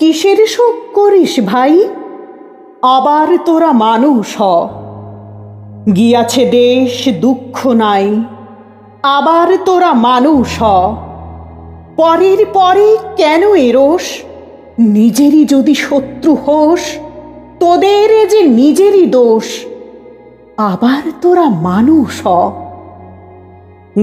কিসের শোক করিস ভাই? আবার তোরা মানুষ হ। গিয়াছে দেশ, দুঃখ নাই। আবার তোরা মানুষ হ। পরের পরে কেন এরোস? নিজেরই যদি শত্রু হোস, তোদের যে নিজেরই দোষ। আবার তোরা মানুষ হ।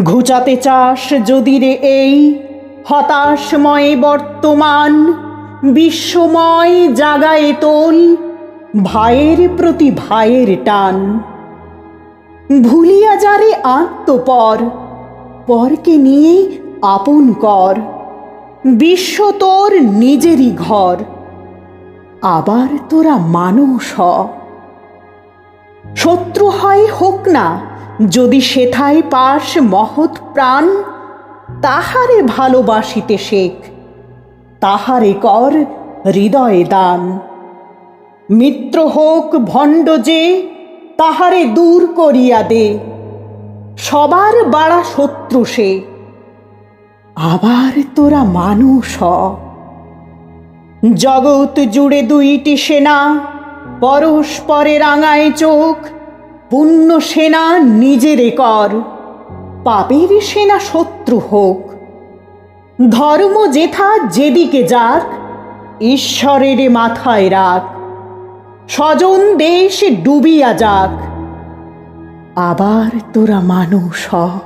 ঘুচাতে চাস যদি রে এই হতাশময় বর্তমান। বিশ্বময় জাগায় তোল, ভাইয়ের প্রতি ভাইয়ের টান। ভুলিয়া যারে আত্মপর, পরকে নিয়ে আপন কর। বিশ্ব তোর নিজেরই ঘর, আবার তোরা মানুষ হ। শত্রু হয় হোক না, যদি সেথায় পাস মহৎ প্রাণ, তাহারে ভালোবাসিতে শেখ। তাহারে কর হৃদয়ে দান। মিত্র হোক ভণ্ড যে, তাহারে দূর করিয়া দে। সবার বাড়া শত্রু সে, আবার তোরা মানুষ জগৎ জুড়ে দুইটি সেনা, পরস্পরে রাঙায় চোখ, পুণ্য সেনা নিজেরে কর। পাপের সেনা শত্রু হোক ধর্ম যেথা যেদিকে যাক, ঈশ্বরের মাথায় রাখ। স্বজন দেশ ডুবিয়া যাক। আবার তোরা মানুষ হ।